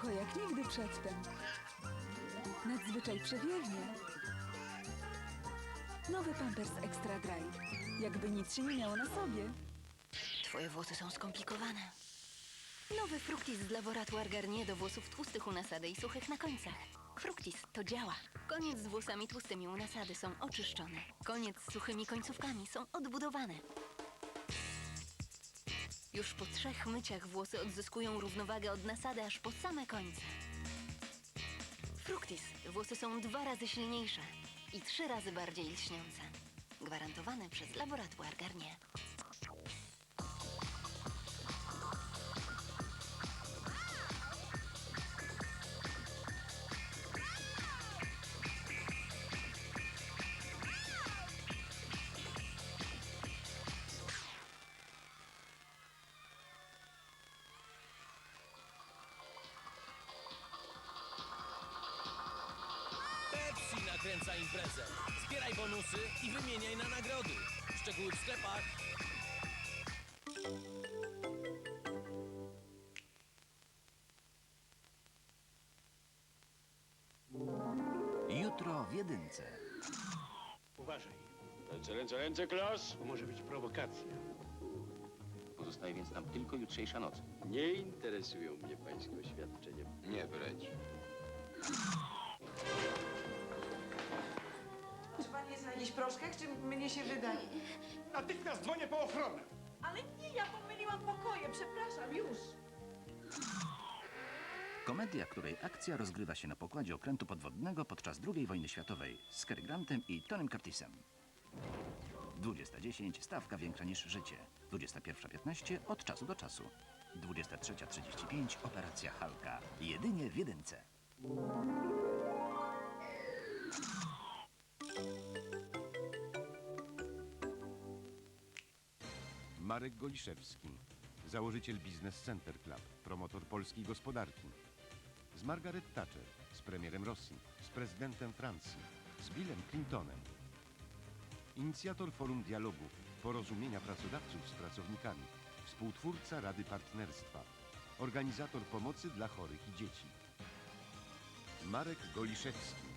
sucho jak nigdy przedtem. Nadzwyczaj przewiewnie. Nowy Pampers Extra Dry. Jakby nic się nie miało na sobie. Twoje włosy są skomplikowane. Nowy Fructis z Laboratoire Garnier do włosów tłustych u nasady i suchych na końcach. Fructis to działa. Koniec z włosami tłustymi u nasady są oczyszczone. Koniec z suchymi końcówkami są odbudowane. Już po trzech myciach włosy odzyskują równowagę od nasady aż po same końce. Fructis. Włosy są dwa razy silniejsze i trzy razy bardziej lśniące. Gwarantowane przez Laboratoire Garnier. Pepsi nakręca imprezę. Zbieraj bonusy i wymieniaj na nagrody. Szczegóły w sklepach. Jutro w jedynce. Uważaj, Ręce, ręce, ręce, klas! to może być prowokacja. Pozostaje więc nam tylko jutrzejsza noc. Nie interesują mnie pańskie oświadczenia. Nie wreć. Jest na jakichś proszkach, czy mnie się wydaje? Natychmiast dzwonię po ochronę. Ale nie, ja pomyliłam pokoje, przepraszam, już. Komedia, której akcja rozgrywa się na pokładzie okrętu podwodnego podczas II wojny światowej z Cary Grantem i Tonym Curtisem. 20.10 stawka większa niż życie. 21.15 od czasu do czasu. 23.35 operacja Halka. Jedynie w jedynce. Marek Goliszewski, założyciel Business Center Club, promotor polskiej gospodarki. Z Margaret Thatcher, z premierem Rosji, z prezydentem Francji, z Billem Clintonem. Inicjator Forum Dialogu, porozumienia pracodawców z pracownikami, współtwórca Rady Partnerstwa, organizator pomocy dla chorych i dzieci. Marek Goliszewski,